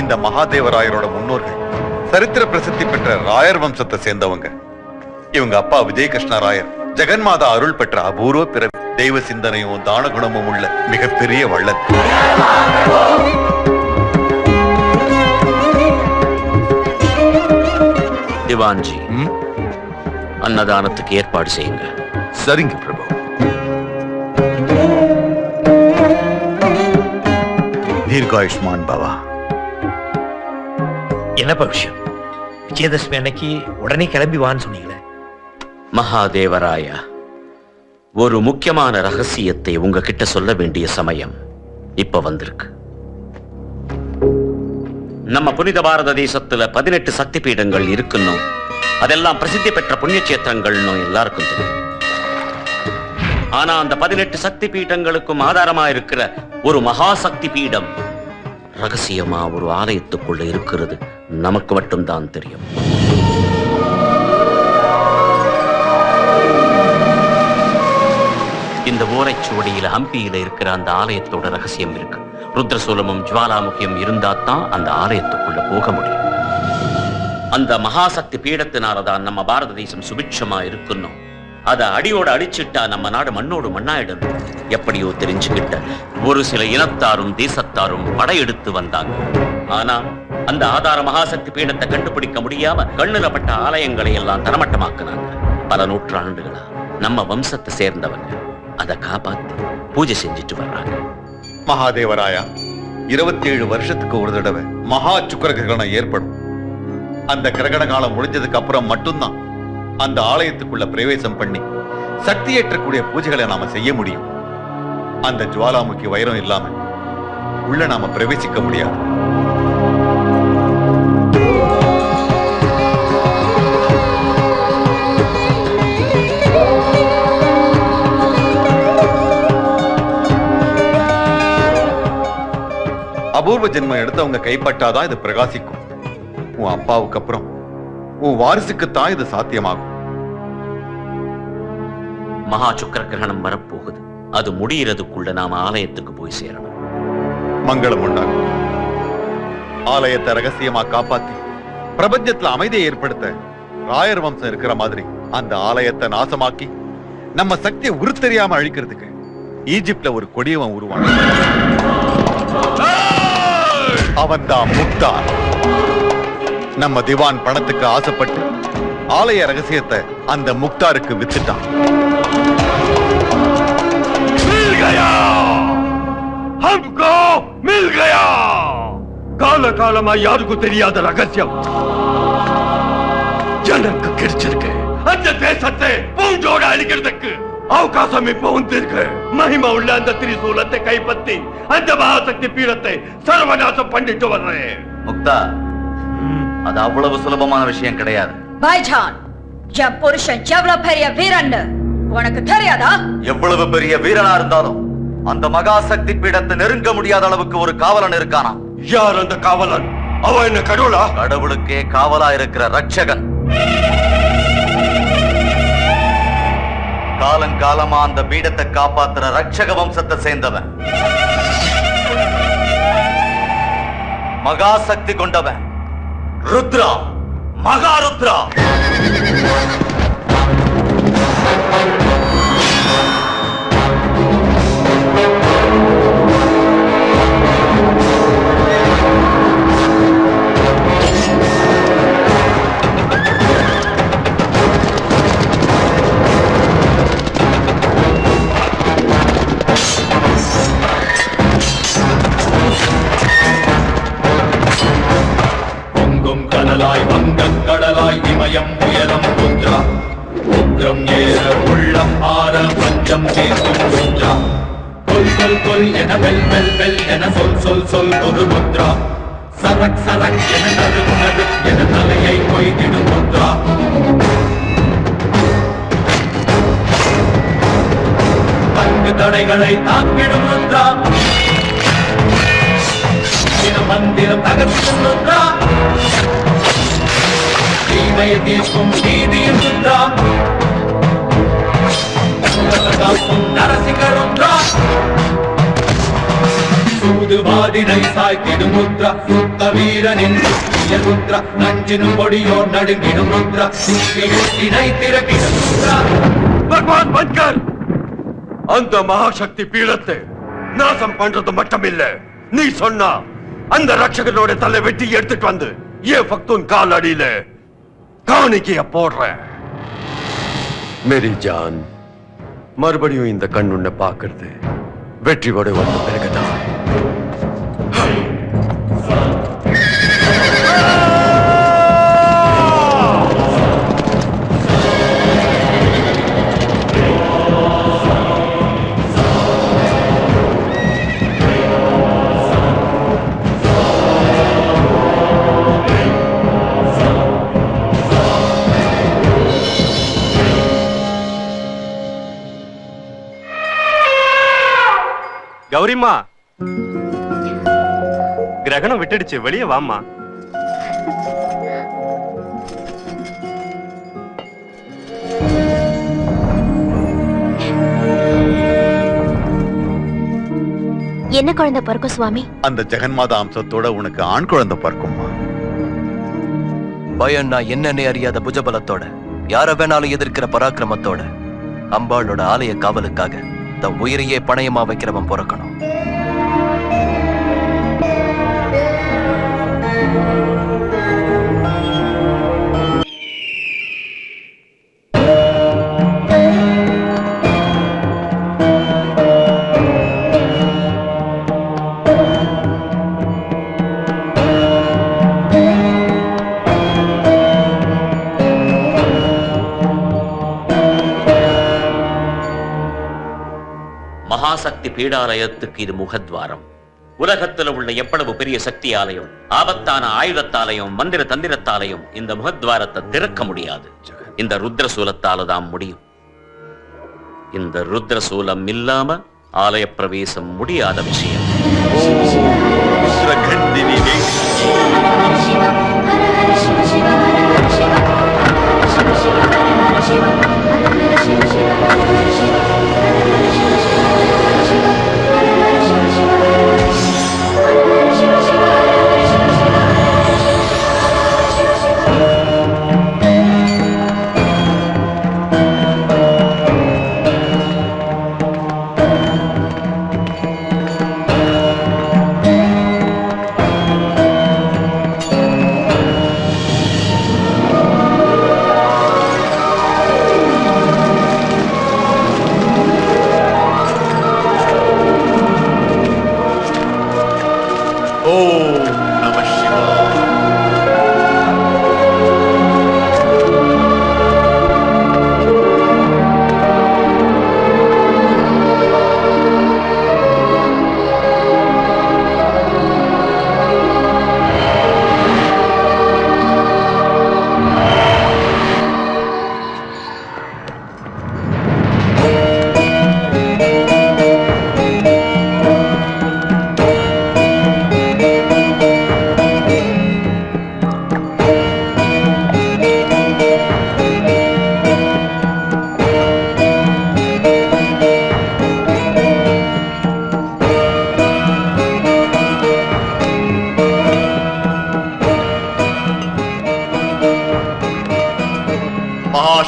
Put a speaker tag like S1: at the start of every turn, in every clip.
S1: இந்த மகாதேவராயரோட முன்னோர்கள் சரித்திர பிரசித்தி பெற்ற ராயர் வம்சத்தை சேர்ந்தவங்க. இவங்க அப்பா விஜயகிருஷ்ண ராயர் ஜெகன்மாதா அருள் பெற்ற அபூர்வ பிறவி. தெய்வ சிந்தனையும் தான குணமும் உள்ள மிகப்பெரிய வள்ளல்.
S2: திவான்ஜி? அன்னதானத்துக்கு ஏற்பாடு செய்யுங்க.
S3: சரிங்க பிரபு.
S1: தீர்காயுஷ்மான் பவா.
S4: என்னப்பா விஷயம் விஜயதசமி அன்னைக்கு உடனே கிளம்பி வான்னு சொன்னீங்களே.
S2: மகாதேவராயா ஒரு முக்கியமான ரகசியத்தை உங்ககிட்ட சொல்ல வேண்டிய சமயம் இப்ப வந்திருக்கு. நம்ம புனித பாரத தேசத்துல பதினெட்டு சக்தி பீடங்கள் இருக்குன்னு அதெல்லாம் பிரசித்தி பெற்ற புண்ணிய சேத்திரங்கள்னு எல்லாருக்கும் தெரியும். ஆனா அந்த பதினெட்டு சக்தி பீடங்களுக்கும் ஆதாரமா இருக்கிற ஒரு மகா சக்தி பீடம் ரகசியமா ஒரு ஆலயத்துக்குள்ள இருக்கிறது. நமக்கு மட்டும்தான் தெரியும். இந்த ஓலைச்சுவடியில ஹம்பியில இருக்கிற அந்த ஆலயத்தோட ரகசியம் இருக்கு. ருத்ரசூலமும் ஜுவாலாமுகியும் இருந்தா தான் அந்த ஆலயத்துக்குள்ள போக முடியும். அந்த மகாசக்தி பீடத்தினாலதான் நம்ம பாரத தேசம் சுபிட்சமா இருக்கணும் அத அடியோட அடிச்சிட்டா நம்ம நாடு மண்ணோடு மண்ணாயிடும். எப்படியோ தெரிஞ்சுக்கிட்ட. ஒரு சில இனத்தாரும் தேசத்தாரும் படையெடுத்து வந்தாங்க. ஆனா அந்த ஆதார மகாசக்தி பீடத்தை கண்டுபிடிக்க முடியாம கண்ணுலப்பட்ட ஆலயங்களை எல்லாம் தரமட்டமாக்குனாங்க பல நூற்றாண்டுகளா நம்ம வம்சத்தை சேர்ந்தவங்க. அதை காப்பாத்தி பூஜை செஞ்சுட்டு வர்றாங்க.
S1: மகாதேவராயா இருபத்தி ஏழு வருஷத்துக்கு ஒரு தடவை மகா சுக்கர கிரகணம் ஏற்படும். அந்த கிரகண காலம் முடிஞ்சதுக்கு அப்புறம் மட்டும்தான். அந்த ஆலயத்துக்குள்ள பிரவேசம் பண்ணி சக்தி ஏற்றக்கூடிய பூஜைகளை நாம செய்ய முடியும். அந்த ஜுவாலாமுக்கி வைரம் இல்லாம உள்ள நாம பிரவேசிக்க முடியாது. அபூர்வ ஜென்மம் எடுத்தவங்க கைப்பட்டாதான் இது பிரகாசிக்கும். உன் அப்பாவுக்கு அப்புறம் உன் வாரிசுக்குத்தான் இது சாத்தியமாகும்.
S2: மகா சுக்கர கிரகணம் வரப்போகுது. அது முடியறதுக்குள்ள நாம ஆலயத்துக்கு போய் சேரணும்.
S1: மங்களம் உண்டாகும். ஆலயத்தை ரகசியமா காப்பாத்தி பிரபஞ்சத்துல அமைதியை ஏற்படுத்த ராயர் வம்சம் இருக்கிற மாதிரி அந்த ஆலயத்தை நாசமாக்கி நம்ம சக்தியை உருத்தெரியாம அழிக்கிறதுக்கு ஈஜிப்ட்ல ஒரு கொடியவன் உருவான் அவன்தான் முக்தார் நம்ம திவான் பணத்துக்கு ஆசைப்பட்டு ஆலய ரகசியத்தை அந்த முக்தாருக்கு வித்துட்டான்
S3: मिल गया हमको मिल गया கால காலமா யாருக்கும் தெரியாத ரகசியம் எனக்கு கிடைச்சிருக்கு அந்த தேசத்தை பூஞ்சோட அழிக்கிறதுக்கு அவகாசம் இப்ப வந்திருக்கு மகிமை உள்ள அந்த திரிசூலத்தை கைப்பற்றி அந்த மகாசக்தி பீடத்தை சர்வநாசம் பண்ணிட்டு வர்றேன்
S5: முக்தா அது அவ்வளவு சுலபமான விஷயம் கிடையாது.
S6: பாய்ஜான் என் புருஷன் எவ்வளவு பெரிய வீரன்னு உனக்கு தெரியாதா?
S5: எவ்வளவு பெரிய வீரனா இருந்தாலும் அந்த மகாசக்தி பீடத்தை நெருங்க முடியாத அளவுக்கு ஒரு காவலன் இருக்கானா
S3: யார் அந்த காவலன்? அவன் என்ன கடவுளா?
S5: கடவுளுக்கே காவலா இருக்கிற ரட்சகன். காலங்காலமா அந்த பீடத்தை காப்பாத்துற ரட்சக வம்சத்தை சேர்ந்தவன். மகாசக்தி கொண்டவன். ருத்ரா மகாருத்ரா
S7: பங்கு தடைகளை தாக்கிடும் நன்றா. தின மந்திரம் தகர்க்கும் நன்றா. தீமையை தீர்க்கும் நீதியும் நன்றா. காக்கும் நரசிங்கரும் சூதுவாதினை சாய்த்திடும் முத்ரா. சுத்த வீரனின் சுத்திய முத்ரா. நஞ்சினும் கொடியோர் நடுங்கிடும் முத்ரா. சித்தினை திறக்கிடும் முத்ரா.
S3: பகவான் பன்கர் அந்த மகாசக்தி பீடத்தை நாசம் பண்றது மட்டுமில்ல. நீ சொன்னா அந்த ரட்சகனோட தலை வெட்டி எடுத்துட்டு வந்து ஏன் பக்தூன் கால் அடியில காணிக்கைய போடுற. மேரி ஜான் மறுபடியும் இந்த கண் உன்னை பாக்குறது வெற்றியோட வந்த பிறகுதான்.
S8: கௌரிம்மா கிரகணம் விட்டுடுச்சு வெளியே வாம்மா.
S9: என்ன குழந்தை பிறக்கும் சுவாமி?
S1: அந்த ஜெகன்மாதா அம்சத்தோட உனக்கு ஆண் குழந்தை பிறக்கும்மா.
S5: பயம்னா என்னன்னே அறியாத புஜபலத்தோட யார வேணாலும் எதிர்க்கிற பராக்கிரமத்தோட அம்பாளோட ஆலய காவலுக்காக. தன் உயிரையே பணயமா வைக்கிறவன் பிறக்கணும்.
S2: மகாசக்தி பீடாலயத்துக்கு இது முகத்வாரம். உலகத்துல உள்ள எவ்வளவு பெரிய சக்தி ஆலயம் ஆபத்தான ஆயுதத்தாலையும் மந்திர தந்திரத்தாலையும் இந்த முகத்வாரத்தை திறக்க முடியாது. இந்த ருத்ர சூலத்தால தான் முடியும். இந்த ருத்ர சூலம் இல்லாம ஆலய பிரவேசம் முடியாத விஷயம்.
S1: ருத்ரகண்டினி வேங்கி. ஓம்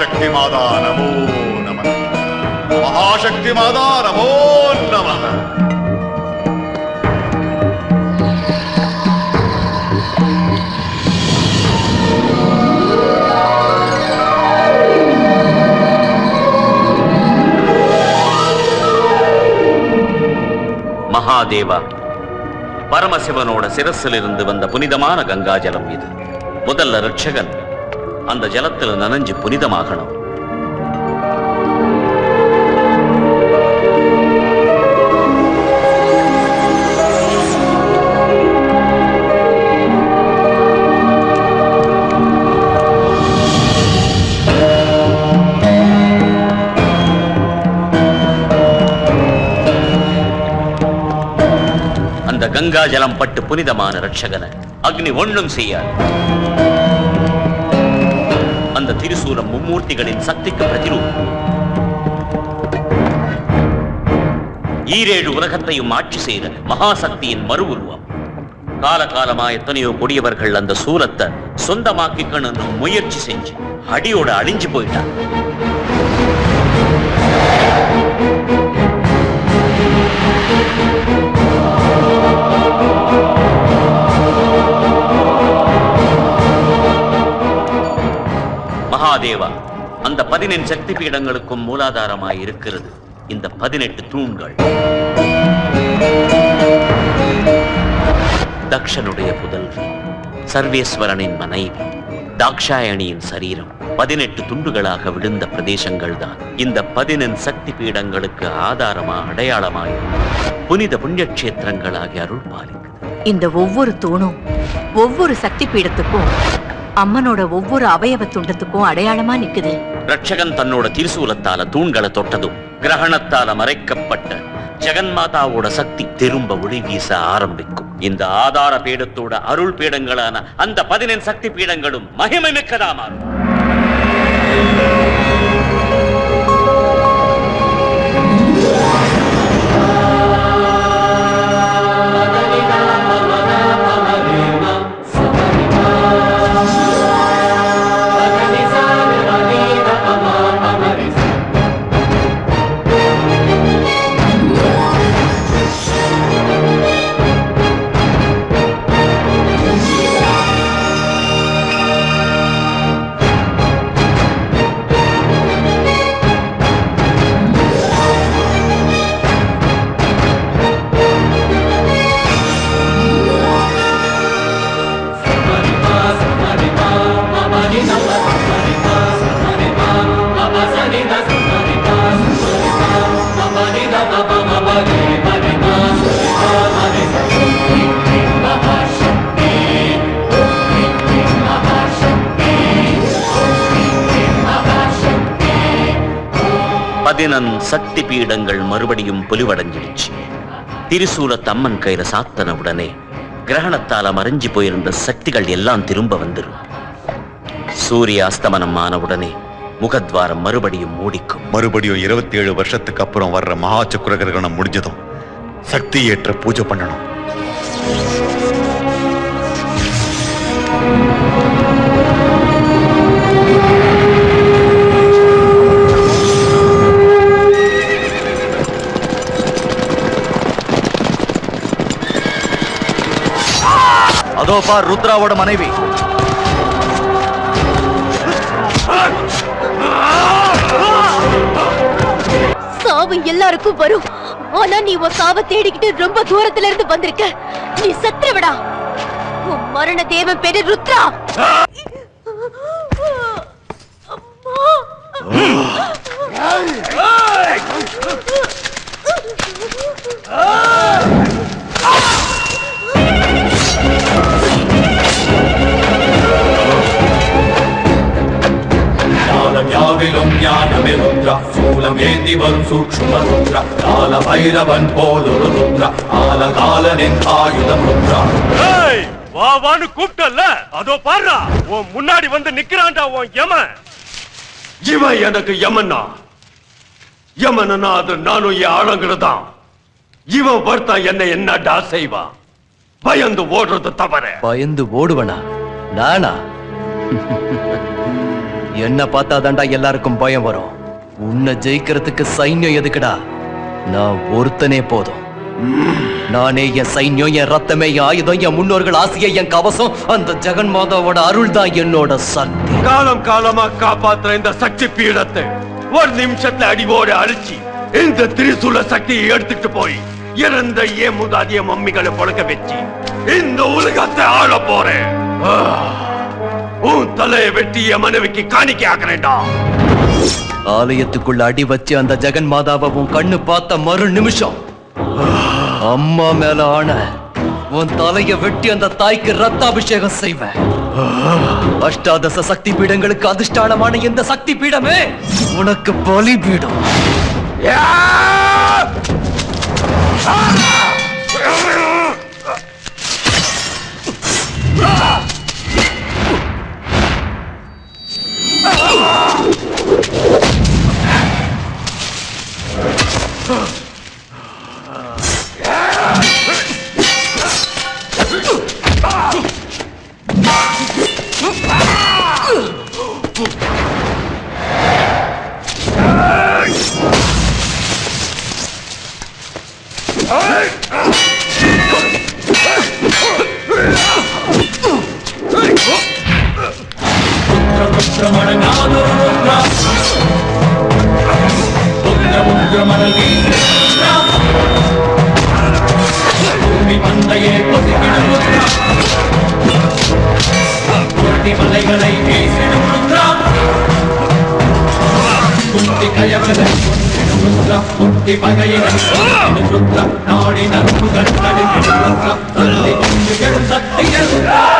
S1: மகாசக்தி மாதா நமோ. நம மகாசக்தி மாதா நமோ. நம
S2: மகாதேவா பரமசிவனோட சிரசிலிருந்து வந்த புனிதமான கங்காஜலம் இது. முதல்ல ரட்சகன் அந்த ஜலத்தில் நனைஞ்சு புனிதமாகணும். அந்த கங்கா ஜலம் பட்டு புனிதமான ரட்சகன அக்னி ஒண்ணும் செய்யாது. அந்த திருசூலம் மும்மூர்த்திகளின் சக்திக்கு பிரதிரூபம் ஈரேழு உலகத்தையும் ஆட்சி செய்த மகாசக்தியின் மறு உருவம் காலகாலமா எத்தனையோ கொடியவர்கள் அந்த சூலத்தை சொந்தமாக்கிக்கணும்னு முயற்சி செஞ்சு அடியோட அழிஞ்சு போயிட்டாங்க மகாதேவா அந்த பதினெண் சக்தி பீடங்களுக்கும் மூலாதாரமாய் இருக்கிறது. இந்த பதினெட்டு தூண்கள். தக்ஷனுடைய புதல்வி சர்வேஸ்வரனின் மனைவி தாக்ஷாயணியின் சரீரம் பதினெட்டு துண்டுகளாக விழுந்த பிரதேசங்கள் தான் இந்த பதினெண் சக்தி பீடங்களுக்கு ஆதாரமா அடையாளமாய் புனித புண்ணியக்ஷேத்திரங்களாகி அருள் பாலிக்குது
S10: இந்த ஒவ்வொரு தூணும் ஒவ்வொரு சக்தி பீடத்துக்கும் அம்மனோட ஒவ்வொரு அவயவ துண்டத்துக்கும் அடையாளமா நிக்குது.
S2: ரட்சகன் தன்னோட திருசூலத்தால தூண்களை தொட்டதும் கிரகணத்தால மறைக்கப்பட்ட ஜெகன்மாதாவோட சக்தி திரும்ப ஒளி வீச ஆரம்பிக்கும். இந்த ஆதார பீடத்தோட அருள் பீடங்களான அந்த பதினெண் சக்தி பீடங்களும் மகிமை மிக்கதா மாறும் சக்தி பீடங்கள் மறுபடியும் பொலிவடைஞ்சிடுச்சு. திரிசூலத்து அம்மன் கையில சாத்தன உடனே கிரகணத்தால மறைஞ்சு போயிருந்த சக்திகள் எல்லாம் திரும்ப வந்துடும் சூரிய அஸ்தமனம் ஆன உடனே முகத்வாரம் மறுபடியும் மூடிக்கும்.
S1: மறுபடியும் இருபத்தி ஏழு வருஷத்துக்கு அப்புறம் வர்ற மகா சக்கர கிரகணம் முடிஞ்சதும் சக்தி ஏற்ற பூஜை பண்ணணும்.
S5: அதோ பார் ருத்ராவோட மனைவி.
S9: சாவு எல்லாருக்கும் வரும். ஆனா நீ உன் சாவை தேடிக்கிட்டு ரொம்ப தூரத்துல இருந்து வந்திருக்க. நீ செத்துருவிடா. உன் மரண தேவன் பேரு ருத்ரா.
S7: ஞானம் யாவிலும் ஞானமே ருத்ரா. சூலம் ஏந்தி வரும் சூக்ஷ்ம ருத்ரா. கால பைரவன் போலொரு ருத்ரா. ஆலகாலனின் ஆயுதம் ருத்ரா.
S8: ஏய் வா வான்னு கூப்பிட்டல்ல? அதோ பாருடா உன் முன்னாடி வந்து நிக்கிறான்டா உன் யமன்.
S3: இவன் எனக்கு யமன்னா? யமனா அது நானும் என் ஆழங்கிறதான் இவன் வர்த்தா என்ன என்னடா செய்வான்? பயந்து ஓடுறது தவற.
S5: பயந்து ஓடுவனா? நானா? என்ன பார்த்தாதாண்டா எல்லாருக்கும் பயம் வரும். உன்னை ஜெயிக்கிறதுக்கு சைன்யம் எதுக்குடா? நான் ஒருத்தனே போதும். நானே என் சைன்யம் என் ரத்தமே என் ஆயுதம் என் முன்னோர்கள் ஆசையை என் கவசம் அந்த ஜெகன் மாதாவோட அருள் தான் என்னோட சக்தி.
S3: காலம் காலமா காப்பாத்துற இந்த சக்தி பீடத்தை ஒரு நிமிஷத்துல அடிவோட அழிச்சு இந்த திரிசூல சக்தியை எடுத்துட்டு போய் இறந்த ஏ முதாதிய மம்மிகளை பொழக்க வச்சு இந்த உலகத்தை ஆள போறேன். உன் தலையை வெட்டி என் மனைவிக்கு காணிக்கை ஆக்குறேன்டா.
S5: ஆலயத்துக்குள்ள அடி வச்சு அந்த ஜெகன் மாதாவை உன் கண்ணு பார்த்த மறு நிமிஷம். அம்மா மேல ஆன உன் தலைய வெட்டி அந்த தாய்க்கு ரத்தாபிஷேகம் செய்வேன். அஷ்டாதச சக்தி பீடங்களுக்கு அதிஷ்டானமான இந்த சக்தி பீடமே உனக்கு பலி பீடம்
S7: நாடி நரம்புகள் தடுக்கிடும் ருத்ரா